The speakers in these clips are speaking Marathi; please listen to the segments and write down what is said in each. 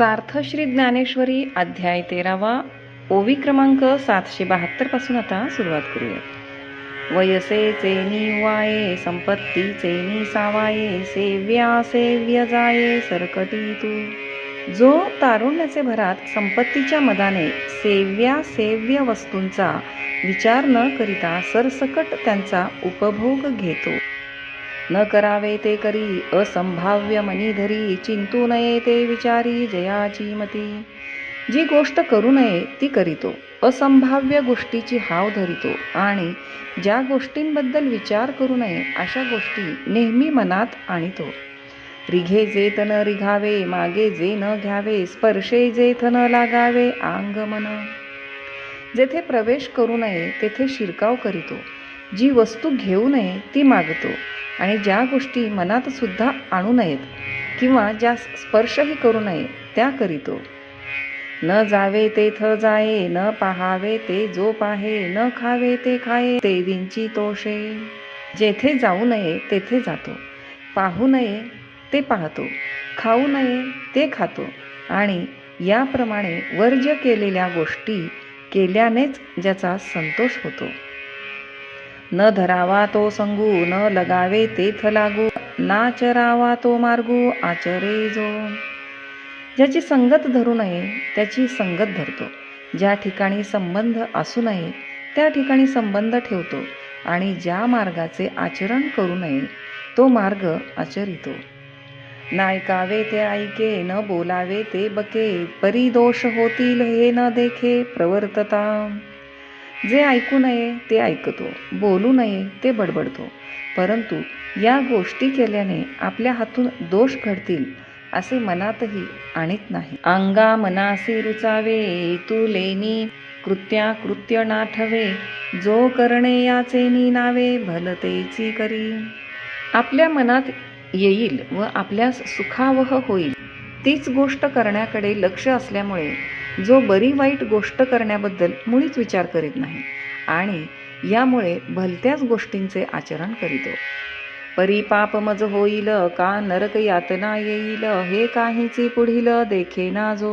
सार्थश्री ज्ञानेश्वरी अध्याय तेरावा ओवी क्रमांक सातशे बहात्तरपासून आता सुरुवात करूया. वयसे चेनी वाये संपत्ती चेनी सेव्या सेव्य जाये सरकटी तू. जो तारुण्याचे भरात संपत्तीच्या मदाने सेव्या सेव्य वस्तूंचा विचार न करिता सरसकट त्यांचा उपभोग घेतो. न करावे ते करी असंभाव्य मनीधरी चिंतू नये ते विचारी जयाची मती जी गोष्ट करू नये ती करीतो. असंभाव्य गोष्टीची हाव धरितो. आणि ज्या गोष्टींबद्दल विचार करू नये अशा गोष्टी नेहमी मनात आणितो. रिघे जेथ न रिघावे मागे जे न घ्यावे स्पर्शे जेथ न लागावे आंग मन जेथे प्रवेश करू नये तेथे शिरकाव करीतो. जी वस्तू घेऊ नये ती मागतो. आणि ज्या गोष्टी मनातसुद्धा आणू नयेत किंवा ज्या स्पर्शही करू नये त्या करीतो. न जावे तेथ जाये न पाहावे ते जो पाहे न खावे ते खाये ते विंची तोषे जेथे जाऊ नये तेथे जातो. पाहू नये ते पाहतो. खाऊ नये ते खातो. आणि याप्रमाणे वर्ज्य केलेल्या गोष्टी केल्यानेच ज्याचा संतोष होतो. न धरावा तो संगू न लगावे तेथ लागू. नाचरावा तो मार्गू आचरे जो. ज्याची संगत धरू नये त्याची संगत धरतो. ज्या ठिकाणी संबंध असू नये त्या ठिकाणी संबंध ठेवतो आणि ज्या मार्गाचे आचरण करू नये तो मार्ग आचरितो. नायकावे ते ऐके न बोलावे ते बके परिदोष होतील हे न देखे प्रवर्तता. जे ऐकू नये ते ऐकतो बोलू नये ते बडबडतो. परंतु या गोष्टी केल्याने आपल्या हातून दोष घडतील असे मनातही आणीत नाही. अंगा मनासी रुचावे तू लेनी कृत्या कृत्य नाठवे जो करणे याचे नावे भलतेची करी. आपल्या मनात येईल व आपल्यास सुखावह होईल. तीच गोष्ट करण्याकडे लक्ष असल्यामुळे जो बरी वाईट गोष्ट करण्याबद्दल मुळीच विचार करीत नाही आणि यामुळे भलत्याच गोष्टींचे आचरण करीतो. परिपाप मज होईल का नरक यातना येईल हे काहीची पुढील देखे ना जो.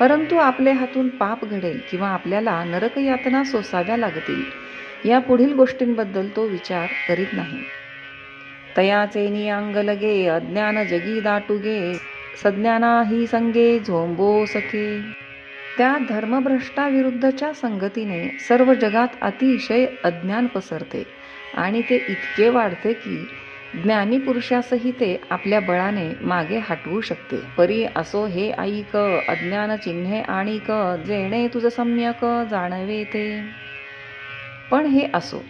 परंतु आपले हातून पाप घडेल किंवा आपल्याला नरक यातना सोसाव्या लागतील या पुढील गोष्टींबद्दल तो विचार करीत नाही. तयाचे नियांग लगे अज्ञान जगी दाटुगे सज्ञाना ही संगे झोंबो सखे त्या धर्मभ्रष्टाविरुद्धच्या संगतीने सर्व जगात अतिशय अज्ञान पसरते आणि ते इतके वाढते की ज्ञानी पुरुषासही ते आपल्या बळाने मागे हटवू शकते. परी असो हे ऐक अज्ञान चिन्हे आणि क जेणे तुझं सम्यक जाणवे ते. पण हे असो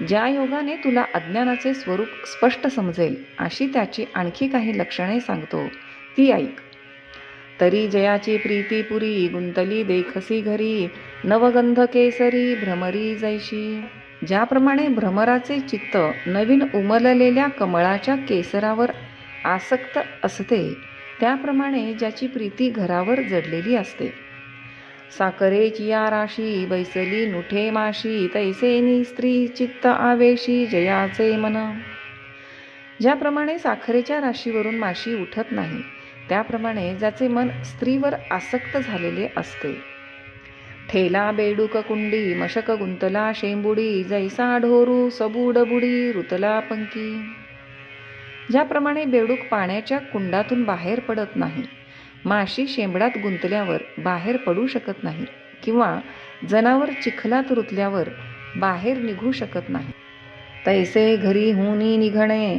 ज्या योगाने तुला अज्ञानाचे स्वरूप स्पष्ट समजेल अशी त्याची आणखी काही लक्षणे सांगतो. ती ऐक. तरी जयाची प्रीती पुरी गुंतली देखसी घरी नवगंध केसरी भ्रमरी जैशी. ज्याप्रमाणे भ्रमराचे चित्त नवीन उमललेल्या कमळाच्या केसरावर आसक्त असते त्याप्रमाणे ज्याची प्रीती घरावर जडलेली असते. साखरेची या राशी बैसली नुठे माशी तैसेनी स्त्री चित्त आवेशी जयाचे मन. ज्याप्रमाणे साखरेच्या राशीवरून माशी उठत नाही त्याप्रमाणे ज्याचे मन स्त्रीवर आसक्त झालेले असते. ठेला बेडूक कुंडी मशक गुंतला शेंबुडी जैसा ढोरू सबुडबुडी रुतला पंकी. ज्याप्रमाणे बेडूक पाण्याच्या कुंडातून बाहेर पडत नाही माशी शेंबडात गुंतल्यावर बाहेर पडू शकत नाही किंवा जनावर चिखलात रुतल्यावर बाहेर निघू शकत नाही. तैसे घरी हुनी निघणे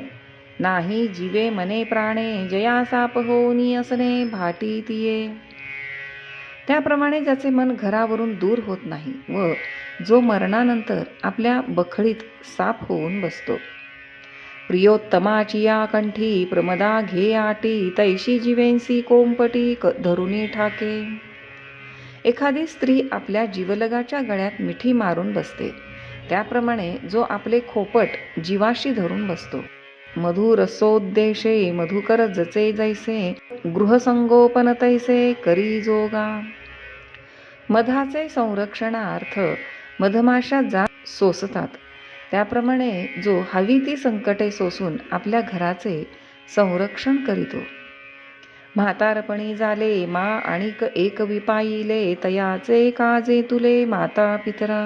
नाही जीवे मने प्राणे जया साप होनी असणे भाटी तिये. त्याप्रमाणे ज्याचे मन घरावरून दूर होत नाही व जो मरणानंतर आपल्या बखळीत साप होऊन बसतो. प्रियोत्तमाची या कंठी प्रमदा घे आटी तैशी जीवेंसी कोंपटी क धरुणी ठाके. एखादी स्त्री आपल्या जीवलगाच्या गळ्यात मिठी मारून बसते. त्याप्रमाणे जो आपले खोपट जीवाशी धरून बसतो. मधुरसोद्देशे मधुकर जचे जैसे गृहसंगोपन तैसे करी जोगा। मधाचे संरक्षणार्थ मधमाशा जा सोसतात. त्याप्रमाणे जो हवी ती संकटे सोसून आपल्या घराचे संरक्षण करीतो. म्हातारपणी झाले मा आणिक एक विपाईले तयाचे काजे तुले माता पितरा.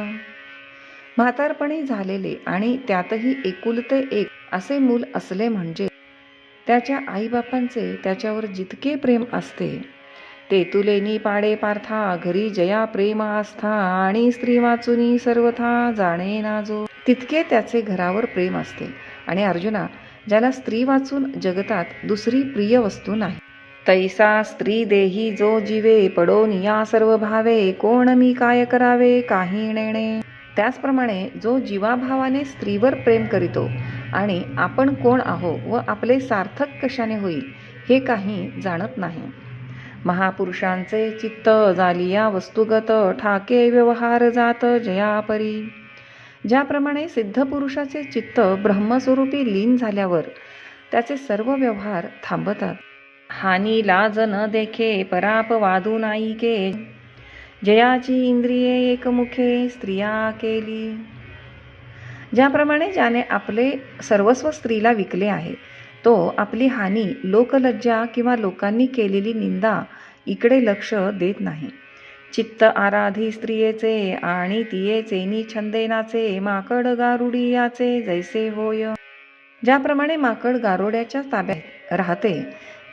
म्हातारपणी झालेले आणि त्यातही एकुलते एक असे मूल असले म्हणजे त्याच्या आईबापांचे त्याच्यावर जितके प्रेम असते ते तुलेनी पाडे पार्था घरी जया प्रेम आस्था आणि स्त्री वाचुनी सर्वथा जाणे नाजो तितके त्याचे घरावर प्रेम असते. आणि अर्जुना ज्याला स्त्री वाचून जगतात दुसरी प्रिय वस्तू नाही. तैसा स्त्री देही जो जीवे पडोन या सर्व भावे कोण मी काय करावे काही नेणे. त्याचप्रमाणे जो जीवाभावाने स्त्रीवर प्रेम करीतो आणि आपण कोण आहो व आपले सार्थक कशाने होईल हे काही जाणत नाही. महापुरुषांचे चित्त जालिया वस्तुगत ठाके व्यवहार जात जयापरी. ज्याप्रमाणे सिद्धपुरुषाचे चित्त ब्रह्मस्वरूपी लीन झाल्यावर त्याचे सर्व व्यवहार थांबतात. हानी लाज न देखे पराप वादू नाईके. जयाची इंद्रिये एकमुखे स्त्रिया केली ज्याप्रमाणे ज्याने आपले सर्वस्व स्त्रीला विकले आहे तो आपली हानी लोकलज्जा किंवा लोकांनी केलेली निंदा इकडे लक्ष देत नाही. चित्त आराधी स्त्रियेचे आणि तियेचे नि छंदेनाचे माकड गारुडियाचे जैसे होय. ज्याप्रमाणे माकड गारोड्याच्या ताब्यात राहते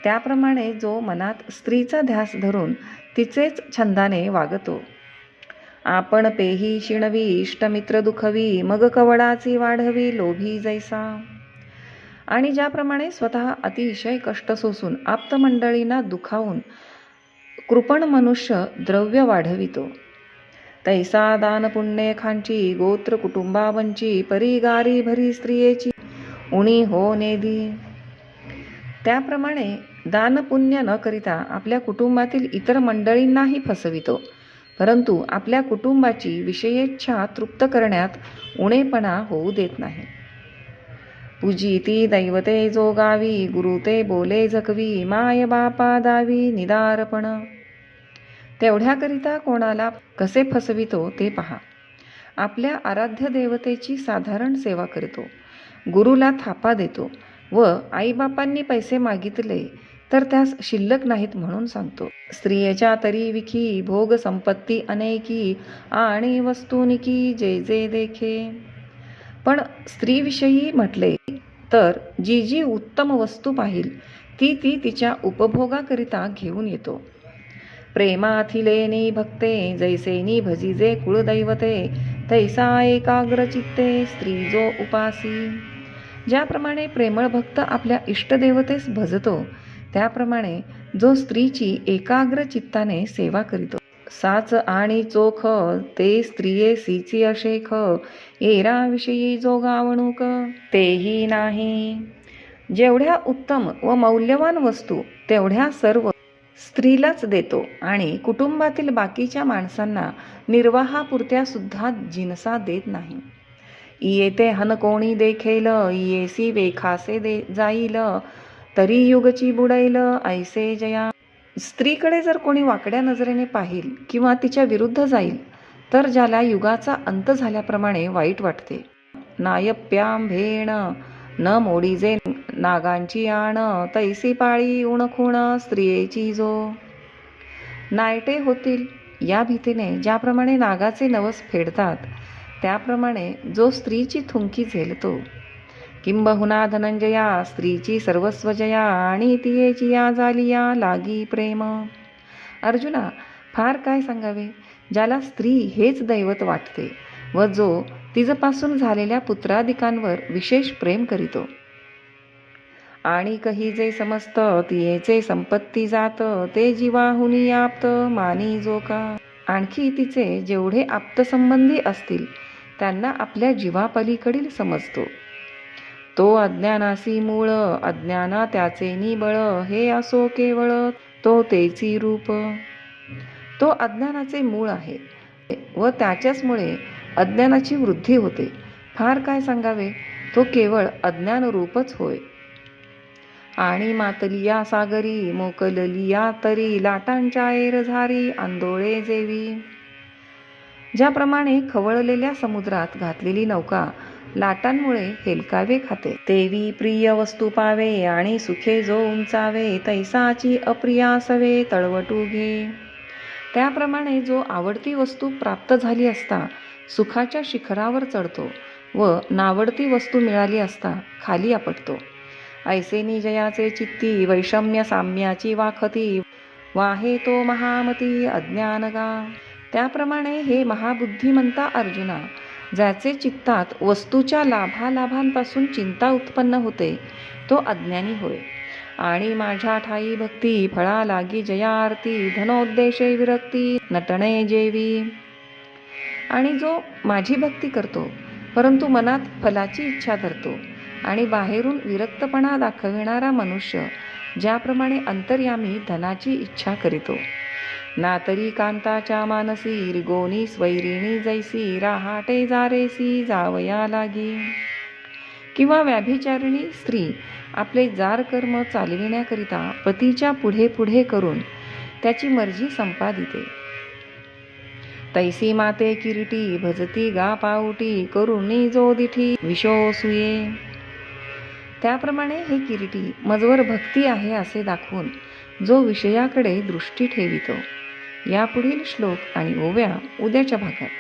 त्याप्रमाणे जो मनात स्त्रीचा ध्यास धरून तिचेच छंदाने वागतो. आपण पेही शिणवी इष्टमित्र दुखवी मग कवडाची वाढवी लोभी जैसा. आणि ज्याप्रमाणे स्वतः अतिशय कष्ट सोसून आप्तमंडळींना दुखावून कृपण मनुष्य द्रव्य वाढवितो. तैसा दान पुण्य खांची गोत्र कुटुंबावंची परी गारी भरी स्त्रियेची उणी हो नेदी त्याप्रमाणे दानपुण्य न करिता आपल्या कुटुंबातील इतर मंडळींनाही फसवितो. परंतु आपल्या कुटुंबाची विषयेच्छा तृप्त करण्यात उणेपणा होऊ देत नाही. पूजिती दैवते जोगावी गुरु ते बोले जकवी माय बापा दावी निदारपण. तेवढ्याकरिता कोणाला कसे फसवितो ते पहा. आपल्या आराध्य देवतेची साधारण सेवा करतो. गुरुला थापा देतो व आईबापांनी पैसे मागितले तर त्यास शिल्लक नाहीत म्हणून सांगतो. स्त्रियेच्या तरी विखी भोग संपत्ती अनेकी आणि वस्तुनिकी जे जे देखे. पण स्त्रीविषयी म्हटले तर जी जी उत्तम वस्तू पाहिल ती ती तिच्या उपभोगाकरिता घेऊन येतो. प्रेमाथिलेनी भक्ते जैसेनी भजिजे कुळदैवते तैसा एकाग्र चित्ते स्त्री जो उपासी. ज्याप्रमाणे प्रेमळ भक्त आपल्या इष्टदेवतेस भजतो त्याप्रमाणे जो स्त्रीची एकाग्र चित्ताने सेवा करीतो. साच आणि चोख ते स्त्रिये सीची अशेख एराविषयी जो गावणूक तेही नाही. जेवढ्या उत्तम व मौल्यवान वस्तू तेवढ्या सर्व स्त्रीलाच देतो आणि कुटुंबातील बाकीच्या माणसांना निर्वाहापुरत्या सुद्धा जिनसा देत नाही. येते हन कोणी देखेल येसी वेखासे दे जाईल. तरी युगची बुडैल ऐसे जया. स्त्रीकडे जर कोणी वाकड्या नजरेने पाहिल किंवा तिच्या विरुद्ध जाईल तर ज्याला युगाचा अंत झाल्याप्रमाणे वाईट वाटते. नायप्याम भेण न मोडीजे नागांची आण तैसी पाळी उणखुण स्त्रियेची जो. नायटे होतील या भीतीने ज्याप्रमाणे नागाचे नवस फेडतात त्याप्रमाणे जो स्त्रीची थुंकी झेलतो. किंबहुना धनंजया स्त्रीची सर्वस्वजया आणि तियेची या झालिया लागी प्रेम. अर्जुना फार काय सांगावे? ज्याला स्त्री हेच दैवत वाटते व जो तिजपासून झालेल्या पुत्रादिकांवर विशेष प्रेम करीतो. आणि कही जे समस्त तियेचे संपत्ती जात ते जीवाहुनी आप्त मानी जो का. आणखी तिचे जेवढे आप्तसंबंधी असतील त्यांना आपल्या जीवापलीकडील समजतो. तो अज्ञानासी मूळ अज्ञाना त्याचे निबळ हे असो केवळ तो तेची रूप. तो अज्ञानाचे मूळ आहे व त्याच्याचमुळे अज्ञानाची वृद्धी होते. फार काय सांगावे? तो केवळ अज्ञान रूपच होय. आणि मातलिया सागरी मोकललिया तरी लाटांच्या एरझारी आंदोळे जेवी. ज्याप्रमाणे खवळलेल्या समुद्रात घातलेली नौका लाटांमुळे हेलकावे खाते. तेवी प्रिय वस्तू पावे आणि सुखे जो उंचावे तैसाची अप्रियासवे तळवटू घे. त्याप्रमाणे जो आवडती वस्तू प्राप्त झाली असता सुखाच्या शिखरावर चढतो व नावडती वस्तू मिळाली असता खाली आपटतो. ऐसेनी जयाचे चित्ती वैषम्य साम्याची वाखती. वाहे तो महामती अज्ञानगा. त्याप्रमाणे हे महाबुद्धिमंता अर्जुना ज्याचे चित्तात वस्तूच्या लाभालाभांपासून चिंता उत्पन्न होते तो अज्ञानी होय. आणि माझ्या ठाई भक्ती फळा लागी जयार्ती धनोद्देशे विरक्ती नटणे जेवी. आणि जो माझी भक्ती करतो परंतु मनात फलाची इच्छा धरतो आणि बाहेरून विरक्तपणा दाखविणारा मनुष्य ज्याप्रमाणे अंतर्यामी धनाची इच्छा करीतो. नातरी कांताच्या मानसी गोनी स्वैरिणी जैसी राहाटे जारेसी जावया लागी. किंवा व्याभिचारिणी स्त्री आपले जार कर्म चालविण्याकरिता पतीच्या पुढे पुढे करून त्याची मर्जी संपादिते. तैसी माते किरीटी भजती गा पावटी करुणी जो दिठी विशोसुये त्याप्रमाणे हे किरीटी मजवर भक्ती आहे असे दाखवून जो विषयाकडे दृष्टी ठेवितो. यापुढील श्लोक आणि ओव्या उद्याच्या भागात.